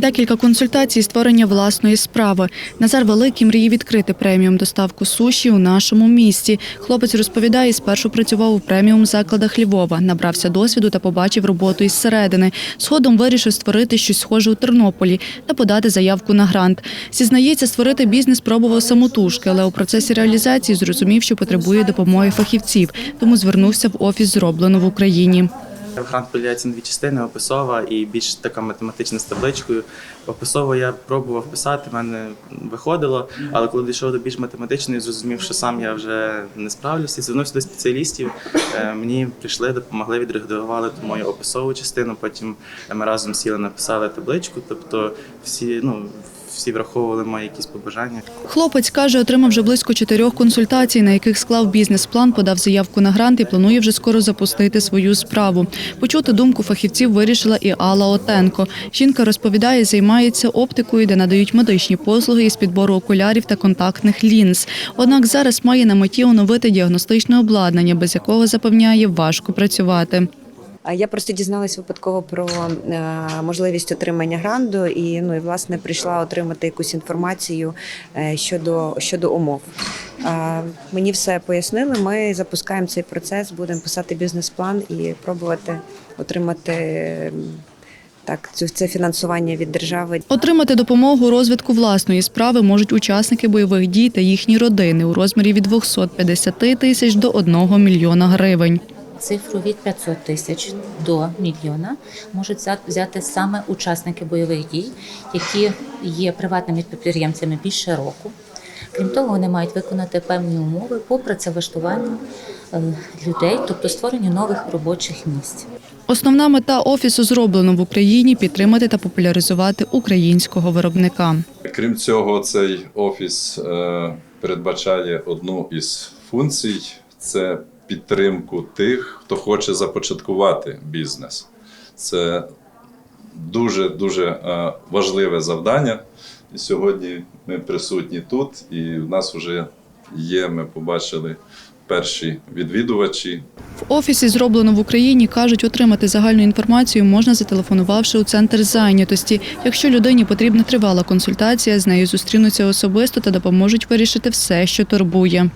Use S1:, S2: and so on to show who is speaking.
S1: Декілька консультацій створення власної справи. Назар Великий мріє відкрити преміум доставку суші у нашому місті. Хлопець розповідає, спершу працював у преміум закладах Львова, набрався досвіду та побачив роботу із середини. Згодом вирішив створити щось схоже у Тернополі та подати заявку на грант. Зізнається, створити бізнес пробував самотужки, але у процесі реалізації зрозумів, що потребує допомоги фахівців, тому звернувся в офіс зроблено в Україні.
S2: Грант поділяється на дві частини описова і більш така математична з табличкою. Описово я пробував писати, в мене виходило, але коли дійшов до більш математичної, зрозумів, що сам я вже не справлюся. Звернувся до спеціалістів. Е, Мені прийшли, допомогли, відредагували ту мою описову частину. Потім ми разом сіли, написали табличку. Тобто всі, ну, всі враховували мої якісь побажання.
S1: Хлопець каже, отримав вже близько чотирьох консультацій, на яких склав бізнес-план, подав заявку на грант і планує вже скоро запустити свою справу. Почути думку фахівців вирішила і Алла Отенко. Жінка розповідає, займається оптикою, де надають медичні послуги із підбору окулярів та контактних лінз. Однак зараз має на меті оновити діагностичне обладнання, без якого запевняє важко працювати.
S3: Я просто дізналась випадково про е, можливість отримання гранду, і ну і власне прийшла отримати якусь інформацію е, щодо щодо умов. Мені все пояснили. Ми запускаємо цей процес, будемо писати бізнес-план і пробувати отримати так це фінансування від держави.
S1: Отримати допомогу розвитку власної справи можуть учасники бойових дій та їхні родини у розмірі від 250 тисяч до 1 мільйона гривень.
S4: Цифру від 500 тисяч до мільйона можуть взя- взяти саме учасники бойових дій, які є приватними підприємцями більше року. Крім того, вони мають виконати певні умови по працевлаштуванню е, людей, тобто створенню нових робочих місць.
S1: Основна мета офісу зроблено в Україні підтримати та популяризувати українського виробника.
S5: Крім цього, цей офіс е, передбачає одну із функцій це підтримку тих, хто хоче започаткувати бізнес. Це дуже дуже е, важливе завдання. І сьогодні ми присутні тут, і в нас вже є. Ми побачили перші відвідувачі,
S1: В офісі зроблено в Україні кажуть, отримати загальну інформацію можна зателефонувавши у центр зайнятості. Якщо людині потрібна тривала консультація, з нею зустрінуться особисто та допоможуть вирішити все, що турбує.